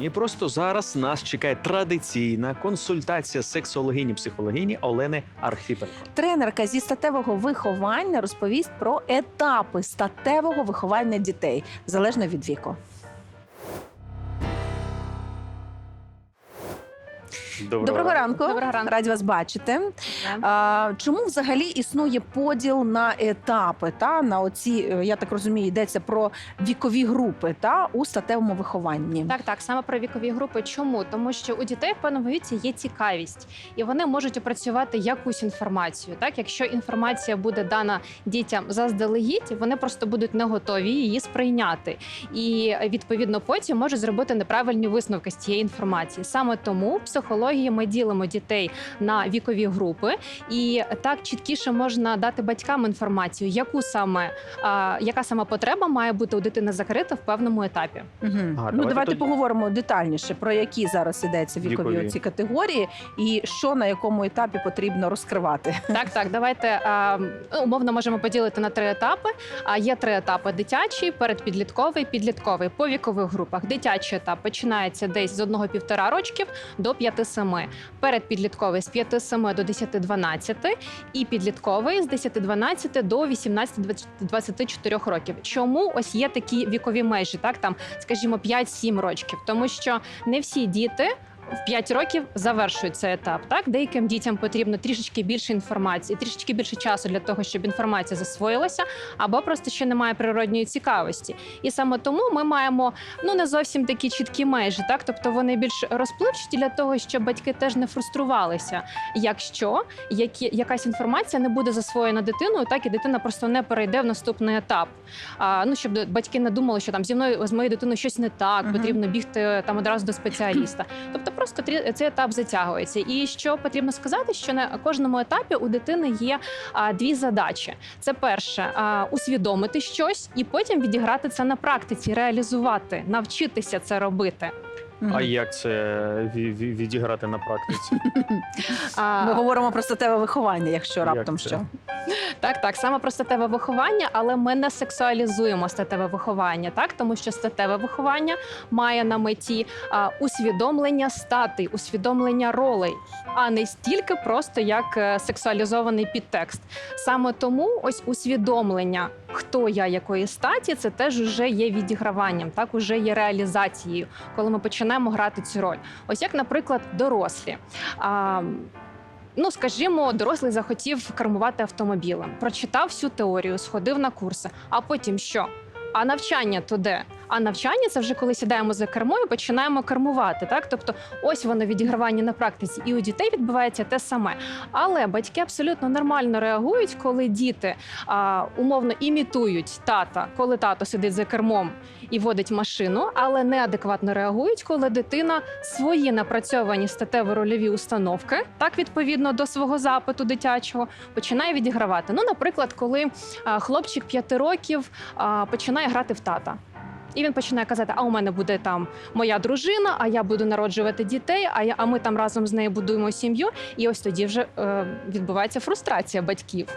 І просто зараз нас чекає традиційна консультація сексологині психологині Олени Архіпенко. Тренерка зі статевого виховання розповість про етапи статевого виховання дітей залежно від віку. Доброго ранку. Доброго ранку. Раді вас бачити. А, чому взагалі існує поділ на етапи? Та на оці, е, я так розумію, йдеться про вікові групи та у статевому вихованні. Так, так, саме про вікові групи. Чому? Тому що у дітей в певному віці є цікавість, і вони можуть опрацювати якусь інформацію. Так, якщо інформація буде дана дітям заздалегідь, вони просто будуть не готові її сприйняти. І відповідно потім можуть зробити неправильні висновки з цієї інформації. Саме тому в психології ми ділимо дітей на вікові групи, і так чіткіше можна дати батькам інформацію, яку саме а, яка саме потреба має бути у дитини закрита в певному етапі. Угу. Ага, ну давайте давайте тоді- поговоримо детальніше про які зараз ідеться вікові, Вікові. ці категорії, і що на якому етапі потрібно розкривати. Так, так, давайте а, ну, умовно можемо поділити на три етапи. А є три етапи: дитячий, передпідлітковий, підлітковий по вікових групах. Дитячий етап починається десь з 1-1,5 рочків до 5-7. Передпідлітковий з 5-7 до 10-12 і підлітковий з 10-12 до 18-24 років. Чому ось є такі вікові межі? Так, там, скажімо, 5-7 років, тому що не всі діти. В 5 років завершують цей етап. Так, деяким дітям потрібно трішечки більше інформації, трішечки більше часу для того, щоб інформація засвоїлася, або просто ще немає природньої цікавості. І саме тому ми маємо ну не зовсім такі чіткі межі, так тобто вони більш розпливчаті для того, щоб батьки теж не фруструвалися, якщо які, якась інформація не буде засвоєна дитиною, так і дитина просто не перейде в наступний етап. А, ну щоб батьки не думали, що там зі мною з моєю дитиною щось не так, потрібно бігти там одразу до спеціаліста. Тобто просто цей етап затягується. І що потрібно сказати, що на кожному етапі у дитини є дві задачі: це перше усвідомити щось, і потім відіграти це на практиці, реалізувати, навчитися це робити. А як це ві- ві- відіграти на практиці? А, Ми говоримо про статеве виховання, якщо Як раптом це? що. Так, так, саме про статеве виховання, але ми не сексуалізуємо статеве виховання, так тому що статеве виховання має на меті а, усвідомлення статей, усвідомлення ролей, а не стільки просто як е, сексуалізований підтекст. Саме тому ось усвідомлення, хто я якої статі, це теж вже є відіграванням, так уже є реалізацією, коли ми починаємо грати цю роль. Ось як, наприклад, дорослі. А, Ну, скажімо, дорослий захотів кермувати автомобілем, прочитав всю теорію, сходив на курси, а потім що? А навчання то де? А навчання це вже коли сідаємо за кермо і починаємо кермувати. Так, тобто, ось воно відігравання на практиці, і у дітей відбувається те саме. Але батьки абсолютно нормально реагують, коли діти а, умовно імітують тата, коли тато сидить за кермом і водить машину, але неадекватно реагують, коли дитина свої напрацьовані статево-рольові установки, так відповідно до свого запиту дитячого, починає відігравати. Ну, наприклад, коли а, хлопчик п'яти років а, починає грати в тата. І він починає казати: а у мене буде там моя дружина, а я буду народжувати дітей, а я, а ми там разом з нею будуємо сім'ю. І ось тоді вже е, відбувається фрустрація батьків.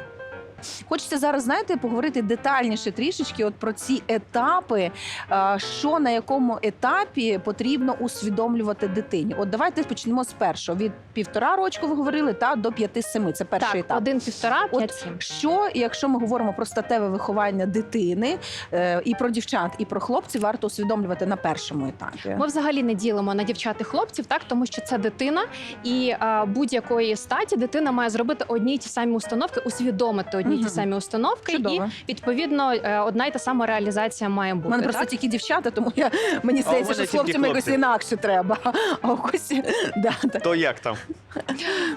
Хочеться зараз, знаєте, поговорити детальніше трішечки от про ці етапи, е, що на якому етапі потрібно усвідомлювати дитині. От давайте почнемо з першого. Від півтора рочку ви говорили та до п'яти-семи. Це перший так, етап. один півтора, От п'ять сім. Що, якщо ми говоримо про статеве виховання дитини е, і про дівчат, і про хлопців, варто усвідомлювати на першому етапі? Ми взагалі не ділимо на дівчат і хлопців, так тому що це дитина, і будь-якої статі дитина має зробити одні й ті самі установки, усвідомити одні й ті Мгм. самі установки, і Чудово. відповідно е, одна й та сама реалізація має У бути. мене просто так? тільки дівчата, тому я мені здається, мене що з тільки хлопцями якось хлопці. інакше треба. А у да, да. То як там?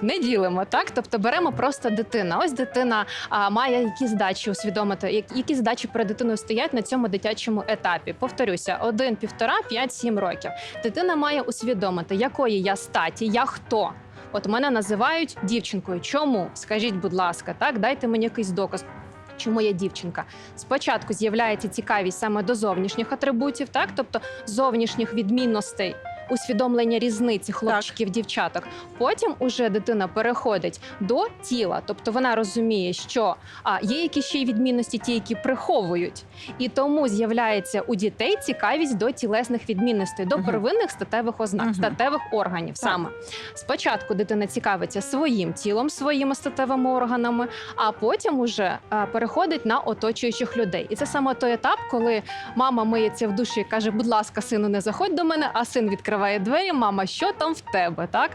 не ділимо, так тобто беремо просто дитина. Ось дитина а, має які задачі усвідомити, як- які задачі перед дитиною стоять на цьому дитячому етапі. Повторюся, один, півтора, п'ять, сім років. Дитина має усвідомити, якої я статі, я хто. От мене називають дівчинкою. Чому? Скажіть, будь ласка, так дайте мені якийсь доказ. Чому я дівчинка? Спочатку з'являється цікавість саме до зовнішніх атрибутів, так тобто зовнішніх відмінностей усвідомлення різниці хлопчиків, дівчаток. Потім уже дитина переходить до тіла, тобто вона розуміє, що а, є якісь ще й відмінності, ті, які приховують, і тому з'являється у дітей цікавість до тілесних відмінностей, до Мгм. первинних статевих ознак, Мгм. статевих органів. Так. Саме спочатку дитина цікавиться своїм тілом, своїми статевими органами, а потім уже а, переходить на оточуючих людей. І це саме той етап, коли мама миється в душі і каже: будь ласка, сину, не заходь до мене, а син відкриває двері. Мама, що там в тебе? Так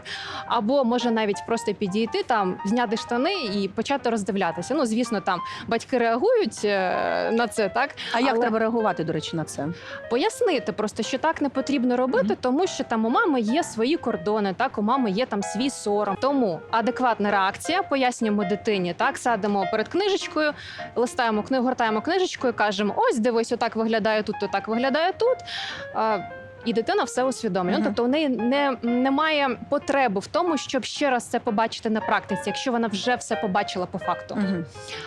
або може навіть просто підійти там, зняти штани і почати роздивлятися. Ну, звісно, там батьки реагують е, на це, так А як треба реагувати, до речі, на це? пояснити просто, що так не потрібно робити, Мгм. тому що там у мами є свої кордони, так у мами є там свій сором. Тому адекватна реакція, пояснюємо дитині, так садимо перед книжечкою, листаємо книгу, гортаємо книжечку і кажемо: ось дивись, отак виглядає тут, отак виглядає тут. І дитина все усвідомлює. Ну, Тобто у неї не, немає потреби в тому, щоб ще раз це побачити на практиці, якщо вона вже все побачила по факту. Угу.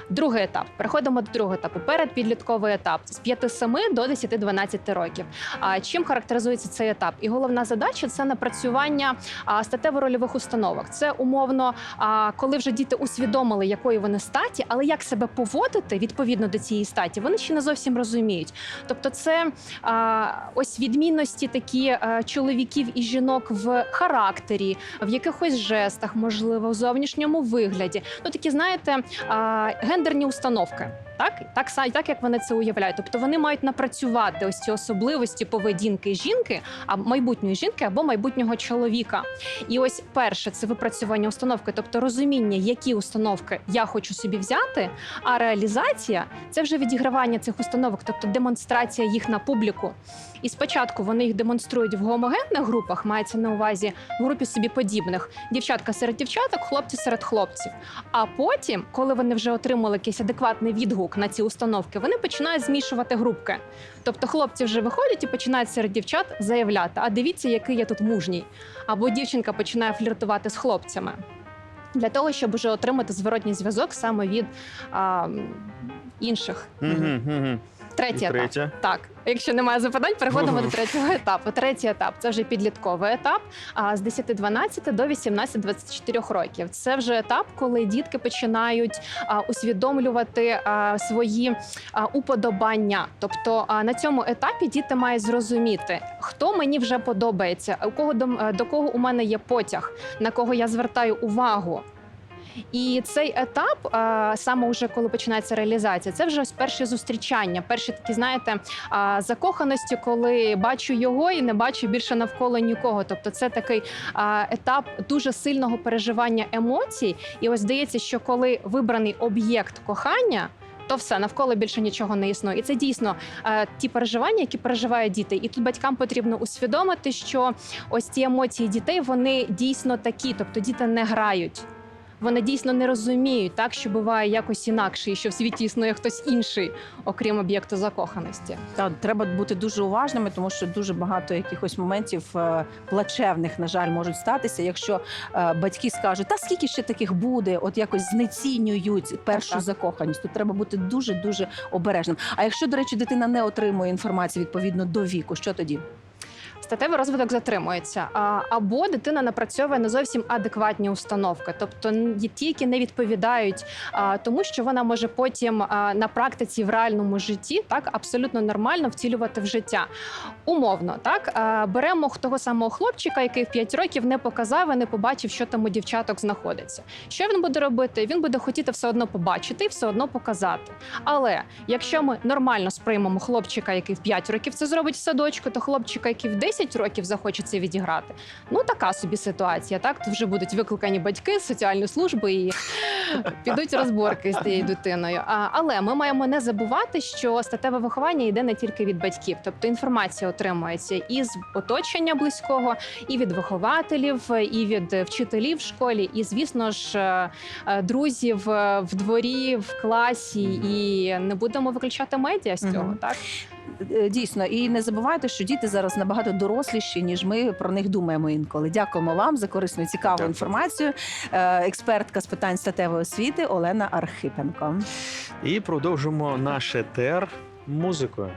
Другий етап. Переходимо до другого етапу. Передпідлітковий етап з 5-7 до 10-12 років. А чим характеризується цей етап? І головна задача це напрацювання а, статево-рольових установок. Це умовно, а, коли вже діти усвідомили, якої вони статі, але як себе поводити відповідно до цієї статі, вони ще не зовсім розуміють. Тобто, це а, ось відмінності такі чоловіків і жінок в характері, в якихось жестах, можливо, в зовнішньому вигляді. Ну такі, знаєте, гендерні установки. Так, так, так як вони це уявляють. Тобто вони мають напрацювати ось ці особливості поведінки жінки, а майбутньої жінки або майбутнього чоловіка. І ось перше це випрацювання установки, тобто розуміння, які установки я хочу собі взяти. А реалізація це вже відігравання цих установок, тобто демонстрація їх на публіку. І спочатку вони їх демонструють в гомогенних групах, мається на увазі в групі собі подібних. Дівчатка серед дівчаток, хлопці серед хлопців. А потім, коли вони вже отримали якийсь адекватний відгук на ці установки, вони починають змішувати групки. Тобто хлопці вже виходять і починають серед дівчат заявляти: а дивіться, який я тут мужній. Або дівчинка починає фліртувати з хлопцями. Для того, щоб вже отримати зворотній зв'язок саме від а, інших. Угу, угу. Третій етап. Третє. Так, якщо немає запитань, переходимо до третього етапу. Третій етап це вже підлітковий етап а, з 10-12 до 18-24 років. Це вже етап, коли дітки починають а, усвідомлювати а, свої а, уподобання. Тобто а, на цьому етапі діти мають зрозуміти, хто мені вже подобається, у кого до, е, до кого у мене є потяг, на кого я звертаю увагу. І цей етап, саме вже коли починається реалізація, це вже ось перші зустрічання, перші такі, знаєте, закоханості, коли бачу його і не бачу більше навколо нікого. Тобто, це такий етап дуже сильного переживання емоцій. І ось здається, що коли вибраний об'єкт кохання. То все навколо більше нічого не існує, і це дійсно е, ті переживання, які переживають діти. І тут батькам потрібно усвідомити, що ось ці емоції дітей вони дійсно такі, тобто діти не грають. Вони дійсно не розуміють, так що буває якось інакше, і що в світі існує хтось інший, окрім об'єкту закоханості. Та треба бути дуже уважними, тому що дуже багато якихось моментів е, плачевних, на жаль, можуть статися. Якщо е, батьки скажуть, та скільки ще таких буде, от якось знецінюють першу Так. закоханість, то треба бути дуже дуже обережним. А якщо, до речі, дитина не отримує інформацію відповідно до віку, що тоді? Статевий розвиток затримується, або дитина напрацьовує не зовсім адекватні установки, тобто ті, які не відповідають тому, що вона може потім на практиці в реальному житті так абсолютно нормально втілювати в життя. Умовно, так беремо того самого хлопчика, який в 5 років не показав і не побачив, що там у дівчаток знаходиться. Що він буде робити? Він буде хотіти все одно побачити і все одно показати. Але якщо ми нормально сприймемо хлопчика, який в 5 років це зробить в садочку, то хлопчика, який в 10 років захоче це відіграти, ну така собі ситуація. Так то вже будуть викликані батьки з соціальної служби і підуть розборки з тією дитиною. А, але ми маємо не забувати, що статеве виховання йде не тільки від батьків, тобто інформація отримується і з оточення близького, і від вихователів, і від вчителів в школі, і звісно ж е, е, друзів е, в дворі, в класі, і не будемо виключати медіа з цього. Мгм. Так Дійсно, і не забувайте, що діти зараз набагато доросліші, ніж ми про них думаємо інколи. Дякуємо вам за корисну цікаву Дякую. інформацію. Е, Експертка з питань статевої освіти Олена Архипенко. І продовжимо наш етер музикою.